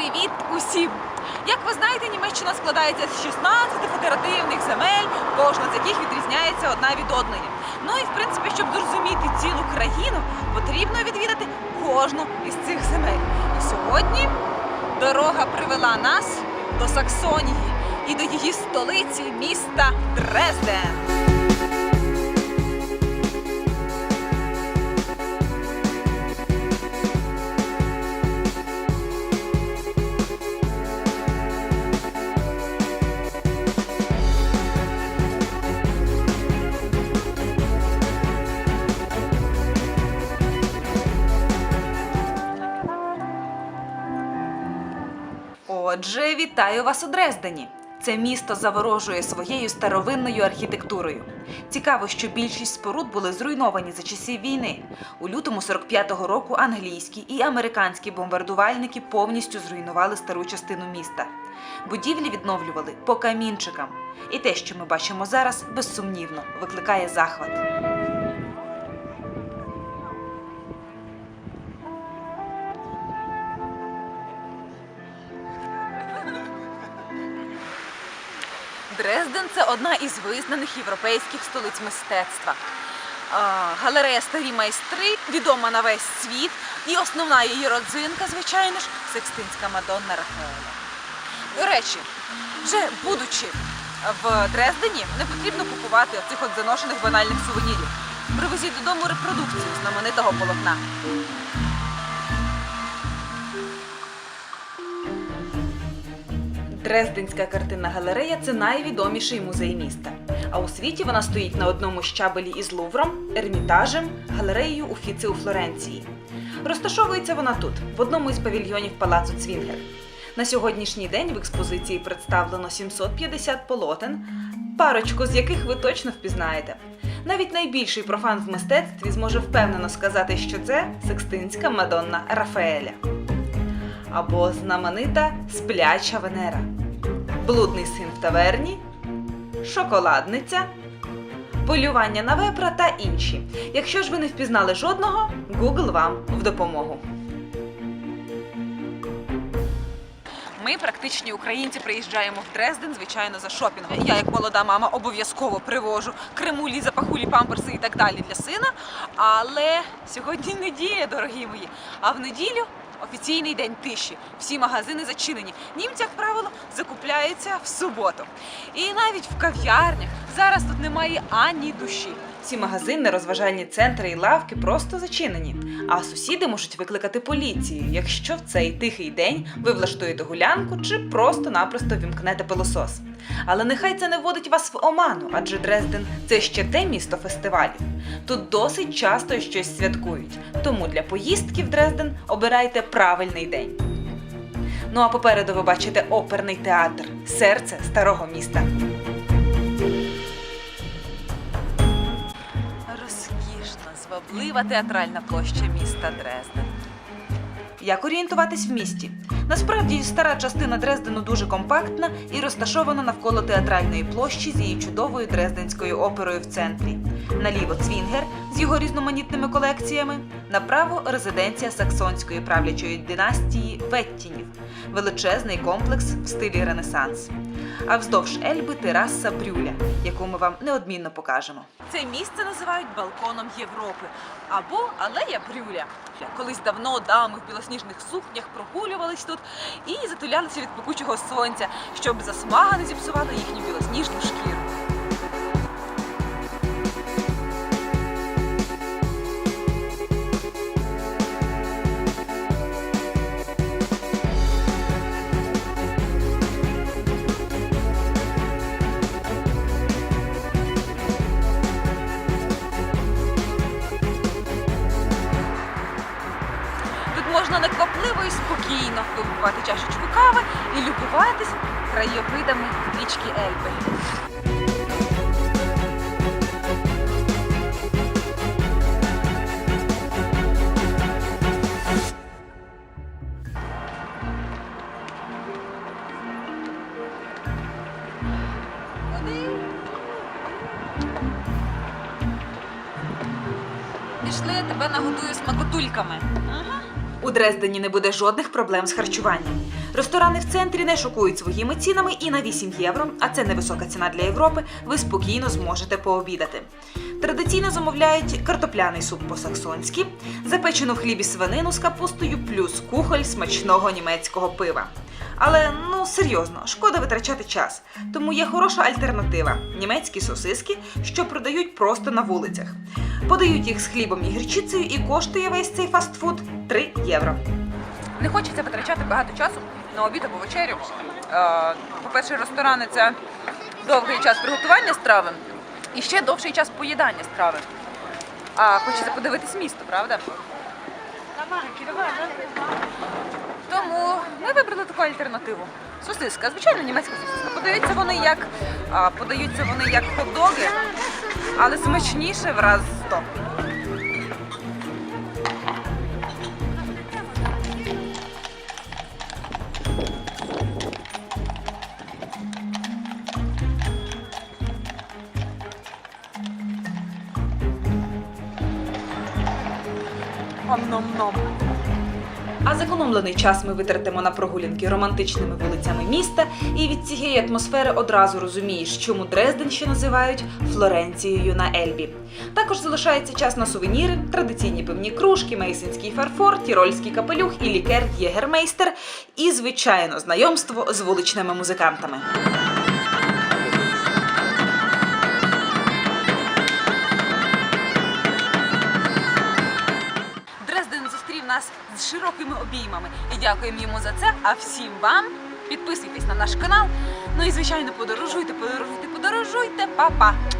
Привіт усім! Як ви знаєте, Німеччина складається з 16 федеративних земель, кожна з яких відрізняється одна від одної. Ну і в принципі, щоб зрозуміти цілу країну, потрібно відвідати кожну із цих земель. І сьогодні дорога привела нас до Саксонії і до її столиці міста Дрезден. Отже, вітаю вас у Дрездені. Це місто заворожує своєю старовинною архітектурою. Цікаво, що більшість споруд були зруйновані за часів війни. У лютому 45-го року англійські і американські бомбардувальники повністю зруйнували стару частину міста. Будівлі відновлювали по камінчикам. І те, що ми бачимо зараз, безсумнівно викликає захват. Дрезден це одна із визнаних європейських столиць мистецтва. Галерея Старі майстри відома на весь світ, і основна її родзинка, звичайно ж, Секстинська Мадонна Рафаеля. До речі, вже будучи в Дрездені, не потрібно купувати оцих от заношених банальних сувенірів. Привезіть додому репродукцію знаменитого полотна. Дрезденська картинна галерея це найвідоміший музей міста. А у світі вона стоїть на одному щабелі із Лувром, Ермітажем, галереєю Уфіци у Флоренції. Розташовується вона тут, в одному із павільйонів палацу Цвінгер. На сьогоднішній день в експозиції представлено 750 полотен, парочку з яких ви точно впізнаєте. Навіть найбільший профан в мистецтві зможе впевнено сказати, що це Секстинська Мадонна Рафаеля або знаменита спляча Венера, блудний син в таверні, шоколадниця, полювання на вепра та інші. Якщо ж ви не впізнали жодного, Google вам в допомогу. Ми, практичні українці, приїжджаємо в Дрезден, звичайно, за шопінгом. Я, як молода мама, обов'язково привожу кремулі, запахулі, памперси і так далі для сина. Але сьогодні неділя, дорогі мої. А в неділю офіційний день тиші. Всі магазини зачинені. Німці, як правило, закупляються в суботу. І навіть в кав'ярнях зараз тут немає ані душі. Всі магазини, розважальні центри і лавки просто зачинені. А сусіди можуть викликати поліцію, якщо в цей тихий день ви влаштуєте гулянку чи просто-напросто вімкнете пилосос. Але нехай це не вводить вас в оману, адже Дрезден це ще те місто фестивалів. Тут досить часто щось святкують. Тому для поїздки в Дрезден обирайте правильний день. Ну а попереду ви бачите оперний театр серце старого міста. Зваблива театральна площа міста Дрезден. Як орієнтуватись в місті? Насправді стара частина Дрездену дуже компактна і розташована навколо театральної площі з її чудовою дрезденською оперою в центрі. Наліво Цвінгер з його різноманітними колекціями, направо резиденція саксонської правлячої династії Веттінів, величезний комплекс в стилі Ренесанс. А вздовж Ельби тераса Брюля, яку ми вам неодмінно покажемо. Це місце називають балконом Європи або алея Брюля. Колись давно дами в білосніжних сукнях прогулювались тут і затулялися від пекучого сонця, щоб засмага не зіпсувала їхню і спокійно випивати чашечку кави і любуватись краєвидами річки Ельби. Пішли, тебе нагодую смакотульками. Ага. У Дрездені не буде жодних проблем з харчуванням. Ресторани в центрі не шокують своїми цінами, і на 8 євро, а це невисока ціна для Європи, ви спокійно зможете пообідати. Традиційно замовляють картопляний суп по-саксонськи, запечену в хлібі свинину з капустою, плюс кухоль смачного німецького пива. Але ну серйозно, шкода витрачати час. Тому є хороша альтернатива німецькі сосиски, що продають просто на вулицях. Подають їх з хлібом і гірчицею, і коштує весь цей фастфуд 3 євро. Не хочеться витрачати багато часу на обід або вечерю. Е, По-перше, ресторани це довгий час приготування страви і ще довший час поїдання страви. А хочеться подивитись місто, правда? Тому ми вибрали таку альтернативу. Сосиска, звичайно, німецька сосиска. Подаються вони як а, подаються вони як хот-доги, але смачніше в раз сто. Ом-ном-ном. А зекономлений час ми витратимо на прогулянки романтичними вулицями міста, і від цієї атмосфери одразу розумієш, чому Дрезден ще називають Флоренцією на Ельбі. Також залишається час на сувеніри, традиційні пивні кружки, мейсинський фарфор, тірольський капелюх і лікер Єгермейстер, і, звичайно, знайомство з вуличними музикантами. Нас з широкими обіймами і дякуємо йому за це. А всім вам підписуйтесь на наш канал. Ну і звичайно, подорожуйте, подорожуйте, подорожуйте, Па-па!